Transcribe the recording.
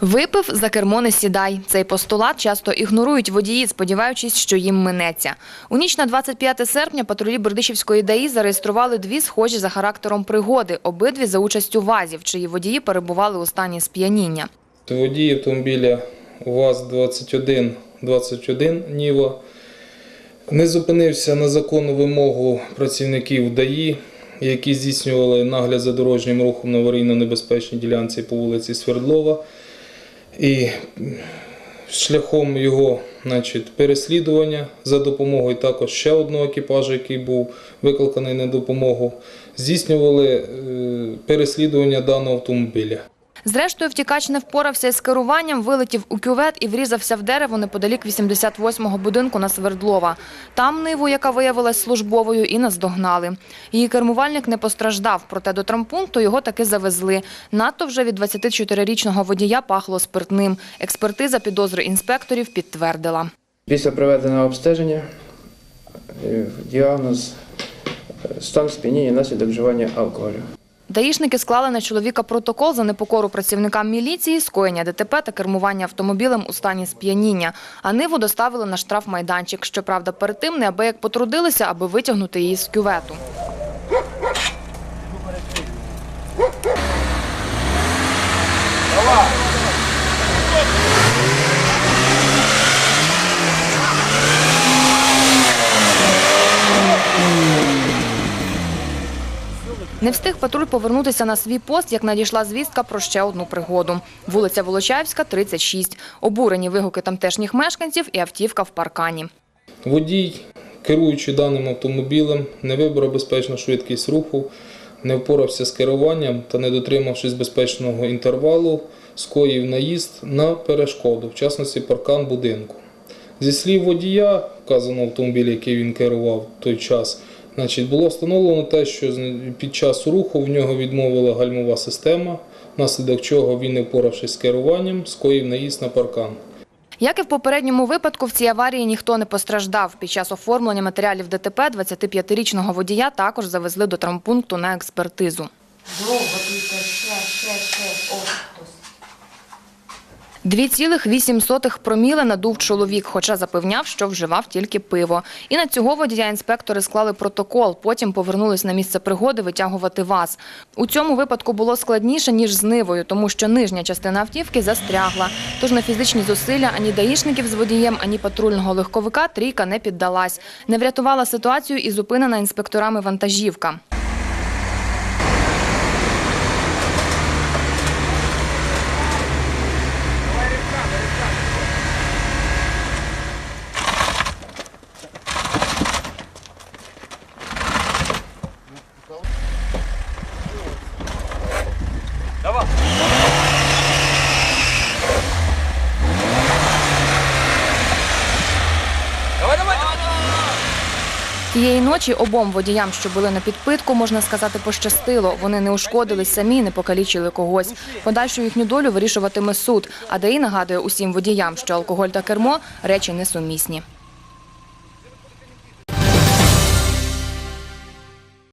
Випив за кермо не сідай. Цей постулат часто ігнорують водії, сподіваючись, що їм минеться. У ніч на 25 серпня патрулі Бердичівської ДАІ зареєстрували дві схожі за характером пригоди, обидві за участю вазів, чиї водії перебували у стані сп'яніння. Водій автомобіля УАЗ-21 21 Ніва не зупинився на законну вимогу працівників ДАІ, які здійснювали нагляд за дорожнім рухом на аварійно-небезпечній ділянці по вулиці Свердлова. І шляхом його значить, переслідування за допомогою також ще одного екіпажу, який був викликаний на допомогу, здійснювали е, переслідування даного автомобіля. Зрештою, втікач не впорався із керуванням, вилетів у кювет і врізався в дерево неподалік 88-го будинку на Свердлова. Там ниву, яка виявилась службовою, і наздогнали. Її кермувальник не постраждав, проте до травмпункту його таки завезли. Надто вже від 24-річного водія пахло спиртним. Експертиза підозри інспекторів підтвердила. Після проведеного обстеження е, діагноз е, стан сп'яніння наслідок вживання алкоголю. Даїшники склали на чоловіка протокол за непокору працівникам міліції, скоєння ДТП та кермування автомобілем у стані сп'яніння. А ниву доставили на штрафмайданчик. Щоправда, перед тим неабияк потрудилися, аби витягнути її з кювету. Не встиг патруль повернутися на свій пост, як надійшла звістка про ще одну пригоду. Вулиця Волочаївська, 36. Обурені вигуки тамтешніх мешканців і автівка в паркані. Водій, керуючи даним автомобілем, не вибрав безпечну швидкість руху, не впорався з керуванням та, не дотримавшись безпечного інтервалу, скоїв наїзд на перешкоду, в частності паркан будинку. Зі слів водія, вказаного автомобіля, який він керував в той час, значить, було встановлено те, що з- під час руху в нього відмовила гальмова система, внаслідок чого він, не впоравшись з керуванням, скоїв наїзд на паркан. Як і в попередньому випадку, в цій аварії ніхто не постраждав. Під час оформлення матеріалів ДТП 25-річного водія також завезли до травмпункту на експертизу. Ще, ще, ще. О, хтось. 2,8 проміли надув чоловік, хоча запевняв, що вживав тільки пиво. І на цього водія інспектори склали протокол. Потім повернулись на місце пригоди витягувати ваз. У цьому випадку було складніше, ніж з нивою, тому що нижня частина автівки застрягла. Тож на фізичні зусилля ані даїшників з водієм, ані патрульного легковика трійка не піддалась. Не врятувала ситуацію і зупинена інспекторами вантажівка. Тієї ночі обом водіям, що були на підпитку, можна сказати, пощастило. Вони не ушкодились самі, не покалічили когось. Подальшу їхню долю вирішуватиме суд. А ДАІ нагадує усім водіям, що алкоголь та кермо речі несумісні.